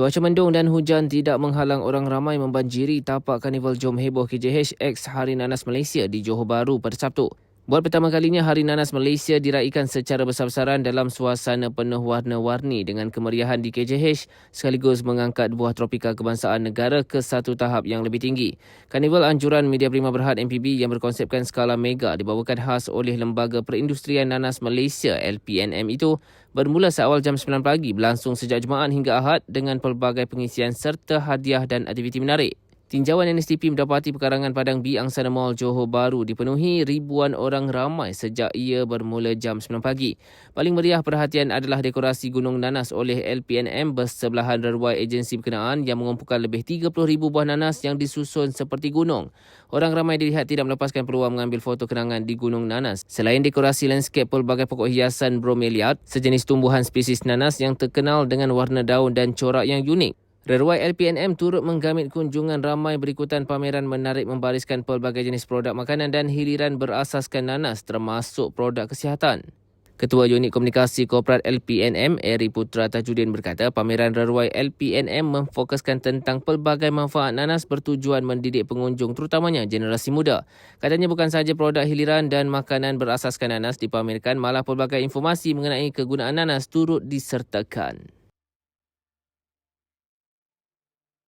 Cuaca mendung dan hujan tidak menghalang orang ramai membanjiri tapak Karnival Jom Heboh KJH X Hari Nanas Malaysia di Johor Bahru pada Sabtu. Buat pertama kalinya Hari Nanas Malaysia diraikan secara besar-besaran dalam suasana penuh warna-warni dengan kemeriahan di KJH sekaligus mengangkat buah tropika kebangsaan negara ke satu tahap yang lebih tinggi. Karnival Anjuran Media Prima Berhad MPB yang berkonsepkan skala mega dibawakan khas oleh Lembaga Perindustrian Nanas Malaysia LPNM itu bermula seawal jam 9 pagi berlangsung sejak Jumaat hingga Ahad dengan pelbagai pengisian serta hadiah dan aktiviti menarik. Tinjauan NSTP mendapati pekarangan Padang B Angsana Mall Johor Bahru dipenuhi ribuan orang ramai sejak ia bermula jam 9 pagi. Paling meriah perhatian adalah dekorasi Gunung Nanas oleh LPNM bersebelahan reruai agensi berkenaan yang mengumpulkan lebih 30,000 buah nanas yang disusun seperti gunung. Orang ramai dilihat tidak melepaskan peluang mengambil foto kenangan di Gunung Nanas. Selain dekorasi landscape pelbagai pokok hiasan bromeliad, sejenis tumbuhan spesies nanas yang terkenal dengan warna daun dan corak yang unik. Reruai LPNM turut menggamit kunjungan ramai berikutan pameran menarik membariskan pelbagai jenis produk makanan dan hiliran berasaskan nanas termasuk produk kesihatan. Ketua Unit Komunikasi Korporat LPNM, Eri Putra Tajudin berkata pameran reruai LPNM memfokuskan tentang pelbagai manfaat nanas bertujuan mendidik pengunjung terutamanya generasi muda. Katanya bukan sahaja produk hiliran dan makanan berasaskan nanas dipamerkan malah pelbagai informasi mengenai kegunaan nanas turut disertakan.